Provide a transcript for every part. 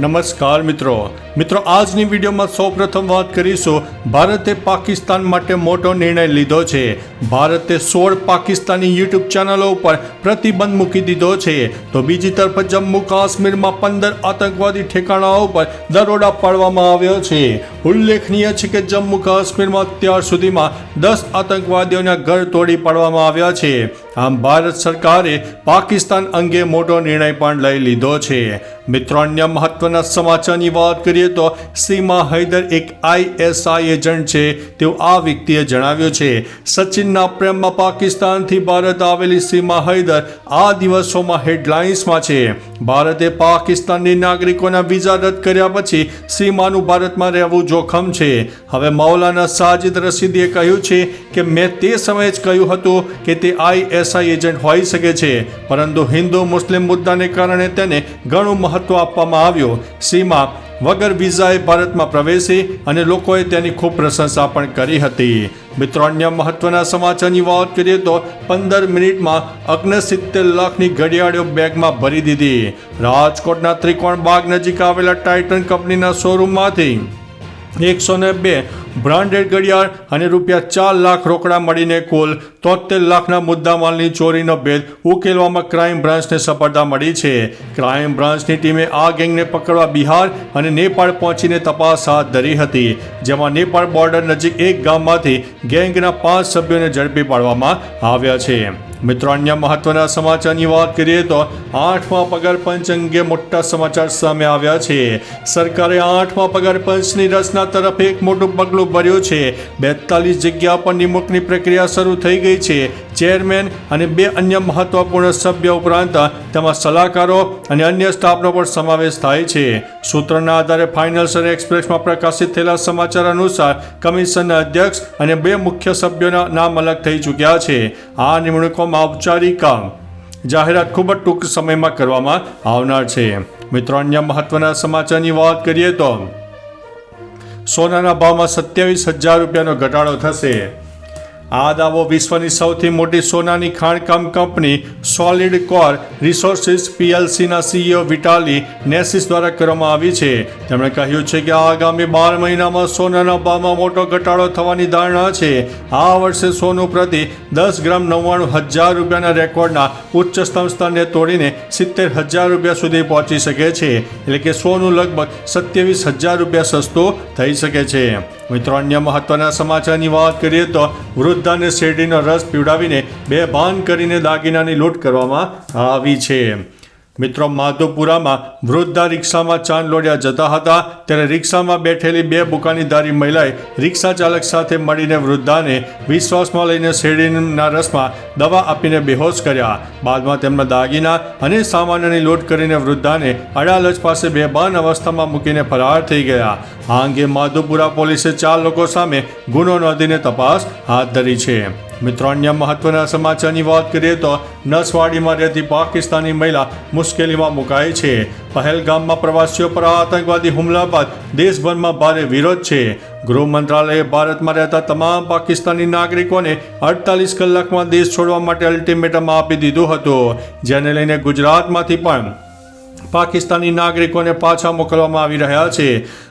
નમસ્કાર મિત્રો. મિત્રો, આજની વિડીયોમાં સૌપ્રથમ વાત કરીશું. ભારતે પાકિસ્તાન માટે મોટો નિર્ણય લીધો છે. ભારતે સોળ પાકિસ્તાની યુટ્યુબ ચેનલો ઉપર પ્રતિબંધ મૂકી દીધો છે. તો બીજી તરફ જમ્મુ કાશ્મીરમાં પંદર આતંકવાદી ઠેકાણાઓ પર દરોડા પાડવામાં આવ્યો છે. ઉલ્લેખનીય છે કે જમ્મુ કાશ્મીરમાં અત્યાર સુધીમાં દસ આતંકવાદીઓના ઘર તોડી પાડવામાં આવ્યા છે. આમ ભારત સરકારે પાકિસ્તાન અંગે મોટો નિર્ણય પણ લઈ લીધો છે. મિત્રો, અન્ય મહત્વના સમાચારની વાત કરીએ તો સીમા હૈદર એક આઈએસઆઈ એજન્ટ છે. તેવું આ વ્યક્તિએ જણાવ્યું છે. સચિનના પ્રેમમાં પાકિસ્તાનથી ભારત આવેલી સીમા હૈદર આ દિવસોમાં હેડલાઇન્સમાં છે. ભારતે પાકિસ્તાનની નાગરિકોના વિઝા રદ કર્યા પછી સીમાનું ભારતમાં રહેવું જોખમ છે. હવે મૌલાના સાજિદ રસીદીએ કહ્યું છે કે મેં તે સમયે જ કહ્યું હતું કે તે આઈએસઆઈ એજન્ટ હોઈ શકે છે, પરંતુ હિન્દુ મુસ્લિમ મુદ્દાને કારણે તેને ઘણું મહત્વ આપવામાં આવ્યું. સીમા વગર વિઝાએ ભારતમાં પ્રવેશી અને લોકોએ તેની ખૂબ પ્રશંસા પણ કરી હતી. મિત્રો, અન્ય મહત્વના સમાચારની વાત કરીએ તો પંદર મિનિટમાં અગ્નસિત્તેર લાખની ઘડિયાળીઓ બેગમાં ભરી દીધી. રાજકોટના ત્રિકોણ બાગ નજીક આવેલા ટાઇટન કંપનીના શોરૂમમાંથી એકસો ને બે. બ્રાન્ડેડ ઘડિયાળ અને રૂપિયા ચાર લાખ રોકડા મળીને કુલ તોતેર લાખના મુદ્દામાલની ચોરીનો ભેદ ઉકેલવામાં ક્રાઇમ બ્રાન્ચને સફળતા મળી છે. ક્રાઇમ બ્રાન્ચની ટીમે આ ગેંગને પકડવા બિહાર અને નેપાળ પહોંચીને તપાસ હાથ ધરી હતી, જેમાં નેપાળ બોર્ડર નજીક એક ગામમાંથી ગેંગના પાંચ સભ્યોને ઝડપી પાડવામાં આવ્યા છે. મિત્રો, અન્ય મહત્વના સમાચારની વાત કરીએ તો આઠમા પગાર પંચ અંગે મોટા સમાચાર સામે આવ્યા છે. સરકારે આઠમા પગાર પંચની રચના તરફ એક મોટું પગલું ભર્યું છે. બેતાલીસ જગ્યા પર નિમણૂકની પ્રક્રિયા શરૂ થઈ ગઈ છે. ચેરમેન અને બે અન્ય મહત્વપૂર્ણ સભ્ય ઉપરાંત તેમાં સલાહકારો અને અન્ય સ્ટાફનો પણ સમાવેશ થાય છે. સૂત્રના આધારે ફાઇનાન્શિયલ એક્સપ્રેસમાં પ્રકાશિત થયેલા સમાચાર અનુસાર કમિશનના અધ્યક્ષ અને બે મુખ્ય સભ્યોના નામ અલગ થઈ ચૂક્યા છે. આ નિમણૂકોમાં ઔપચારિક જાહેરાત ખૂબ જ ટૂંક સમયમાં કરવામાં આવનાર છે. મિત્રો, અન્ય મહત્વના સમાચારની વાત કરીએ તો સોનાના ભાવમાં સત્યાવીસ હજાર રૂપિયાનો ઘટાડો થશે. આ દાવો વિશ્વની સૌથી મોટી સોનાની ખાણકામ કંપની સોલિડ કોર રિસોર્સિસ પીએલસીના સીઈઓ વિટાલી નેસિસ દ્વારા કરવામાં આવી છે. તેમણે કહ્યું છે કે આગામી બાર મહિનામાં સોનાના ભાવમાં મોટો ઘટાડો થવાની ધારણા છે. આ વર્ષે સોનું પ્રતિ દસ ગ્રામ નવ્વાણું હજાર રૂપિયાના રેકોર્ડના ઉચ્ચ સ્તરને તોડીને સિત્તેર હજાર રૂપિયા સુધી પહોંચી શકે છે. એટલે કે સોનું લગભગ સત્યાવીસ હજાર રૂપિયા સસ્તું થઈ શકે છે. મિત્રો, અન્ય મહત્વના સમાચારની વાત કરીએ તો વૃદ્ધાને શેરડીનો રસ પીવડાવીને બે ભાન કરીને દાગીનાની લૂંટ કરવામાં આવી છે. મિત્રો માધોપુરામાં વૃદ્ધા રિક્ષામાં ચાંદ લોડ્યા જતા હતા. ત્યારે રિક્ષામાં બેઠેલી બે બુકાનીધારી મહિલાએ રિક્ષા ચાલક સાથે મળીને વૃદ્ધાને વિશ્વાસમાં લઈને શેરડીના રસમાં દવા આપીને બેહોશ કર્યા. બાદમાં તેમના દાગીના અને સામાનની લૂંટ કરીને વૃદ્ધાને અડાલજ પાસે બેભાન અવસ્થામાં મૂકીને ફરાર થઈ ગયા. આ અંગે માધુપુરા પોલીસે ચાર લોકો સામે ગુનો નોંધીને તપાસ હાથ ધરી છે. મિત્રો, અન્ય મહત્વના સમાચારની વાત કરીએ તો નસવાડીમાં રહેતી પાકિસ્તાની મહિલા મુશ્કેલીમાં મુકાઈ છે. પહેલગામમાં પ્રવાસીઓ પર આતંકવાદી હુમલા બાદ દેશભરમાં ભારે વિરોધ છે. ગૃહ મંત્રાલયે ભારતમાં રહેતા તમામ પાકિસ્તાની નાગરિકોને અડતાલીસ કલાકમાં દેશ છોડવા માટે અલ્ટિમેટમ આપી દીધું હતું, જેને લઈને ગુજરાતમાંથી પણ પાકિસ્તાની નાગરિકોને પાછા મોકલવામાં આવી રહ્યા છે.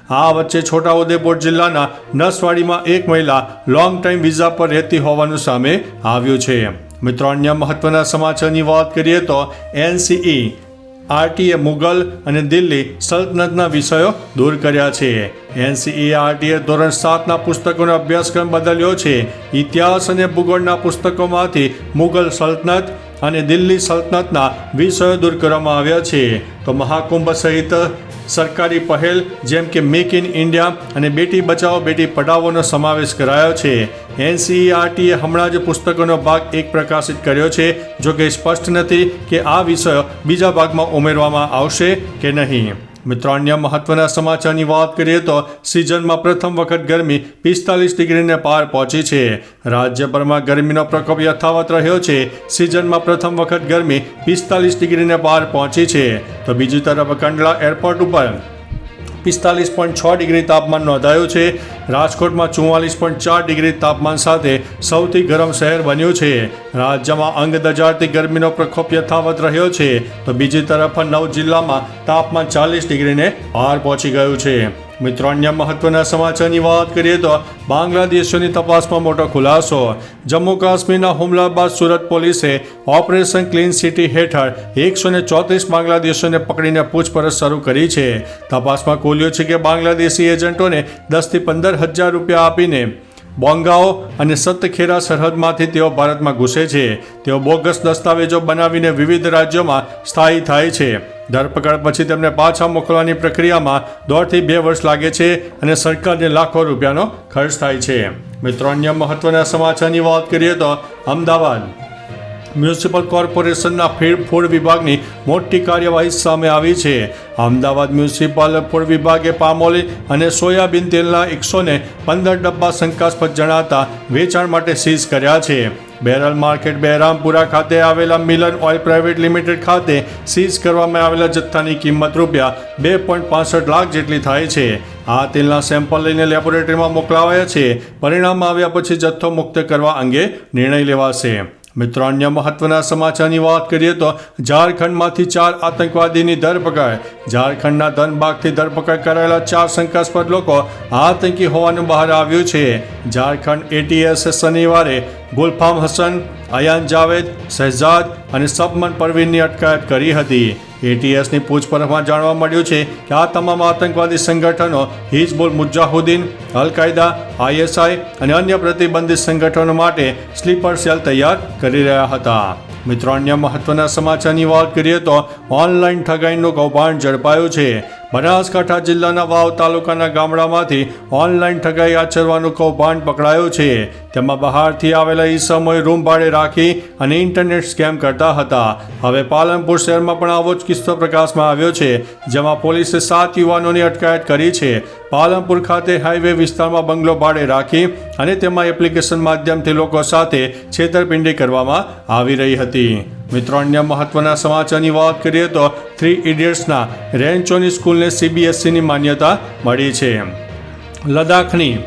આ વચ્ચે છોટાઉદેપુર જિલ્લાના નસવાડીમાં એક મહિલા લોંગ ટાઈમ વિઝા પર રહેતી હોવાનું સામે આવ્યું છે. મિત્રો, અન્ય મહત્વના સમાચારની વાત કરીએ તો એનસીઈ આરટીએ મુગલ અને દિલ્હી સલ્તનતના વિષયો દૂર કર્યા છે. એનસીઈઆરટીએ ધોરણ સાતના પુસ્તકોનો અભ્યાસક્રમ બદલ્યો છે. ઇતિહાસ અને ભૂગોળના પુસ્તકોમાંથી મુગલ સલ્તનત અને દિલ્હી સલ્તનતના વિષયો દૂર કરવામાં આવ્યા છે. તો મહાકુંભ સહિત સરકારી પહેલ જેમ કે મેક ઇન ઇન્ડિયા અને બેટી બચાવો, બેટી પઢાઓનો સમાવેશ કરાયો છે. એનસીઈઆરટીએ હમણાં જ પુસ્તકોનો ભાગ એક પ્રકાશિત કર્યો છે, જો કે સ્પષ્ટ નથી કે આ વિષયો બીજા ભાગમાં ઉમેરવામાં આવશે કે નહીં. મિત્રો મહત્વના સમાચારની વાત કરીએ તો સિઝનમાં પ્રથમ વખત ગરમી પિસ્તાલીસ ડિગ્રીને પાર પહોંચી છે. રાજ્યભરમાં ગરમીનો પ્રકોપ યથાવત રહ્યો છે. સિઝનમાં પ્રથમ વખત ગરમી પિસ્તાલીસ ડિગ્રીને પાર પહોંચી છે. તો બીજી તરફ કંડલા એરપોર્ટ ઉપર પિસ્તાલીસ પોઈન્ટ છ ડિગ્રી તાપમાન નોંધાયું છે. રાજકોટમાં ચુમ્માલીસ પોઈન્ટ ચાર ડિગ્રી તાપમાન સાથે સૌથી ગરમ શહેર બન્યું છે. રાજ્યમાં અંગ દજાડતી ગરમીનો પ્રકોપ યથાવત રહ્યો છે. તો બીજી તરફ નવ જિલ્લામાં તાપમાન ચાલીસ ડિગ્રીને પાર પહોંચી ગયું છે. મિત્રો અન્ય મહત્વના સમાચારની વાત કરીએ તો બાંગ્લાદેશીઓની તપાસમાં મોટો ખુલાસો. જમ્મુ કાશ્મીરના હુમલા બાદ સુરત પોલીસે ઓપરેશન ક્લીન સિટી હેઠળ એકસો ને ચોત્રીસ બાંગ્લાદેશીઓને પકડીને પૂછપરછ શરૂ કરી છે. તપાસમાં ખોલ્યું છે કે બાંગ્લાદેશી એજન્ટોને દસથી પંદર હજાર રૂપિયા આપીને બોંગાઓ અને સતખેરા સરહદમાંથી તેઓ ભારતમાં ઘૂસે છે. તેઓ બોગસ દસ્તાવેજો બનાવીને વિવિધ રાજ્યોમાં સ્થાયી થાય છે. ધરપકડ પછી તેમને પાછા મોકલવાની પ્રક્રિયામાં દોઢથી બે વર્ષ લાગે છે અને સરકારને લાખો રૂપિયાનો ખર્ચ થાય છે. મિત્રો, અન્ય મહત્વના સમાચારની વાત કરીએ તો અમદાવાદ. મ્યુનિસિપલ કોર્પોરેશનના ફીડ ફૂડ વિભાગની મોટી કાર્યવાહી સામે આવી છે. અમદાવાદ મ્યુનિસિપલ ફૂડ વિભાગે પામોલી અને સોયાબીન તેલના એકસો ને પંદર ડબ્બા શંકાસ્પદ જણાતા વેચાણ માટે સીઝ કર્યા છે. બેરલ માર્કેટ બહેરામપુરા ખાતે આવેલા મિલન ઓઇલ પ્રાઇવેટ લિમિટેડ ખાતે સીઝ કરવામાં આવેલા જથ્થાની કિંમત રૂપિયા બે પોઈન્ટ પાસઠ લાખ જેટલી થાય છે. આ તેલના સેમ્પલ લઈને લેબોરેટરીમાં મોકલાવાયા છે. પરિણામ આવ્યા પછી જથ્થો મુક્ત કરવા અંગે નિર્ણય લેવાશે. મિત્રો, અન્ય મહત્વના સમાચારની વાત કરીએ તો ઝારખંડમાંથી ચાર આતંકવાદીની ધરપકડ. ઝારખંડના ધનબાગથી ધરપકડ કરાયેલા ચાર શંકાસ્પદ લોકો આતંકી હોવાનું બહાર આવ્યું છે. ઝારખંડ એટીએસે શનિવારે ગુલફામ હસન, અયાન જાવેદ શહેજાદ અને સબમન પરવીનની અટકાયત કરી હતી. એટીએસની પૂછપરછમાં જાણવા મળ્યું છે કે આ તમામ આતંકવાદી સંગઠનો હિઝબુલ મુજાહુદ્દીન, અલકાયદા, આઈએસઆઈ અને અન્ય પ્રતિબંધિત સંગઠનો માટે સ્લીપર સેલ તૈયાર કરી રહ્યા હતા. મિત્રો, અન્ય મહત્વના સમાચારની વાત કરીએ તો ઓનલાઈન ઠગાઈનું કૌભાંડ ઝડપાયું છે. બનાસકાંઠા જિલ્લાના વાવ તાલુકાના ગામડામાંથી ઓનલાઈન ઠગાઈ આચરવાનું કૌભાંડ પકડાયું છે. તેમાં બહારથી આવેલા ઈસમોએ રૂમ ભાડે રાખી અને ઇન્ટરનેટ સ્કેમ કરતા હતા. હવે પાલનપુર શહેરમાં પણ આવો જ કિસ્સો પ્રકાશમાં આવ્યો છે, જેમાં પોલીસે સાત યુવાનોની અટકાયત કરી છે. પાલનપુર ખાતે હાઈવે વિસ્તારમાં બંગલો ભાડે રાખી અને તેમાં એપ્લિકેશન માધ્યમથી લોકો સાથે છેતરપિંડી કરવામાં આવી રહી હતી. મિત્રો, અન્ય મહત્વના સમાચારની વાત કરીએ તો થ્રી ઇડિયટ્સના રેન્ચોની સ્કૂલને સીબીએસસીની માન્યતા મળી છે. લદ્દાખની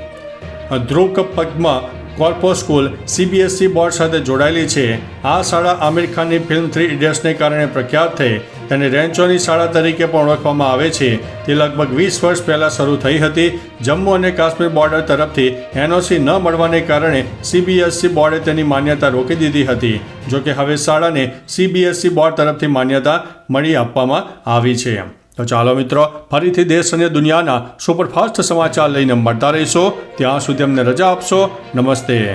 ધ્રુવ પગમાં કોર્પો સ્કૂલ સીબીએસસી બોર્ડ સાથે જોડાયેલી છે. આ શાળા આમિર ખાનની ફિલ્મ થ્રી ઇડિયટ્સને કારણે પ્રખ્યાત થઈ. તેને રેન્ચોની શાળા તરીકે પણ ઓળખવામાં આવે છે. તે લગભગ વીસ વર્ષ પહેલાં શરૂ થઈ હતી. જમ્મુ અને કાશ્મીર બોર્ડર તરફથી એનઓસી ન મળવાને કારણે સીબીએસસી બોર્ડે તેની માન્યતા રોકી દીધી હતી. જોકે હવે શાળાને સીબીએસસી બોર્ડ તરફથી માન્યતા મળી આપવામાં આવી છે. તો ચાલો મિત્રો, ફરીથી દેશ અને દુનિયાના સુપરફાસ્ટ સમાચાર લઈને મળતા રહીશો. ત્યાં સુધી અમને રજા આપશો. નમસ્તે.